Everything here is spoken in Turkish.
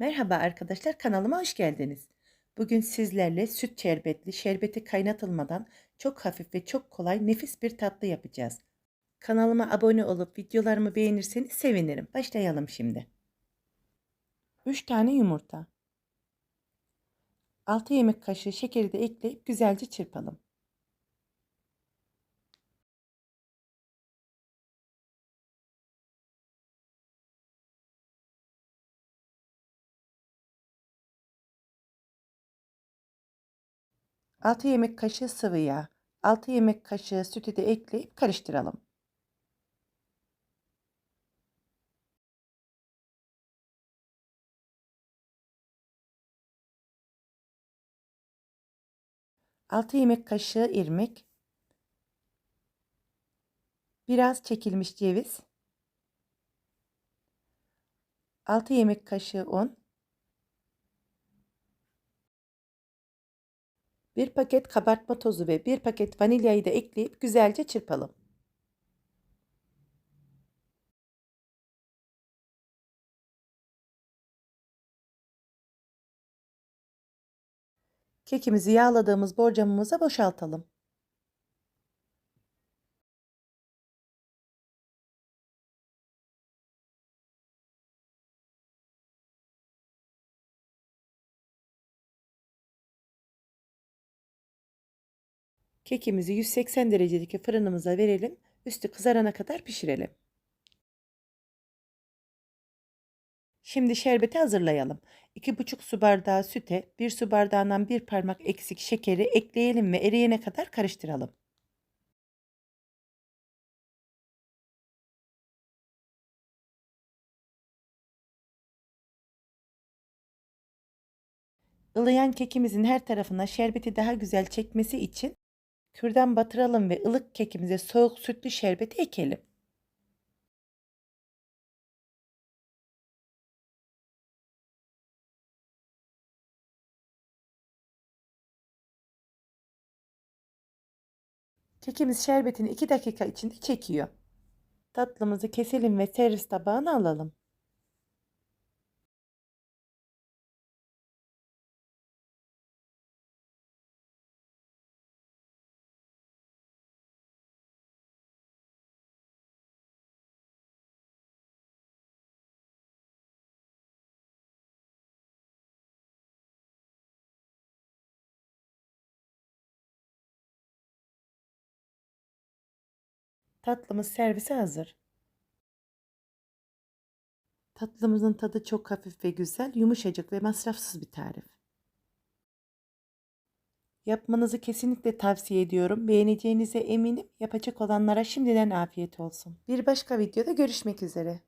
Merhaba arkadaşlar kanalıma hoş geldiniz. Bugün sizlerle süt şerbetli şerbeti kaynatılmadan çok hafif ve çok kolay nefis bir tatlı yapacağız. Kanalıma abone olup videolarımı beğenirseniz sevinirim. Başlayalım şimdi. 3 tane yumurta. 6 yemek kaşığı şekeri de ekleyip güzelce çırpalım. Altı yemek kaşığı sıvı yağ, 6 yemek kaşığı sütü de ekleyip karıştıralım. Altı yemek kaşığı irmik, biraz çekilmiş ceviz, 6 yemek kaşığı un, 1 paket kabartma tozu ve 1 paket vanilyayı da ekleyip güzelce çırpalım. Kekimizi yağladığımız borcamımıza boşaltalım. Kekimizi 180 derecedeki fırınımıza verelim. Üstü kızarana kadar pişirelim. Şimdi şerbeti hazırlayalım. 2,5 su bardağı süte 1 su bardağından 1 parmak eksik şekeri ekleyelim ve eriyene kadar karıştıralım. Ilıyan kekimizin her tarafına şerbeti daha güzel çekmesi için kürdan batıralım ve ılık kekimize soğuk sütlü şerbeti ekelim. Kekimiz şerbetini 2 dakika içinde çekiyor. Tatlımızı keselim ve servis tabağına alalım. Tatlımız servise hazır. Tatlımızın tadı çok hafif ve güzel, yumuşacık ve masrafsız bir tarif. Yapmanızı kesinlikle tavsiye ediyorum. Beğeneceğinize eminim. Yapacak olanlara şimdiden afiyet olsun. Bir başka videoda görüşmek üzere.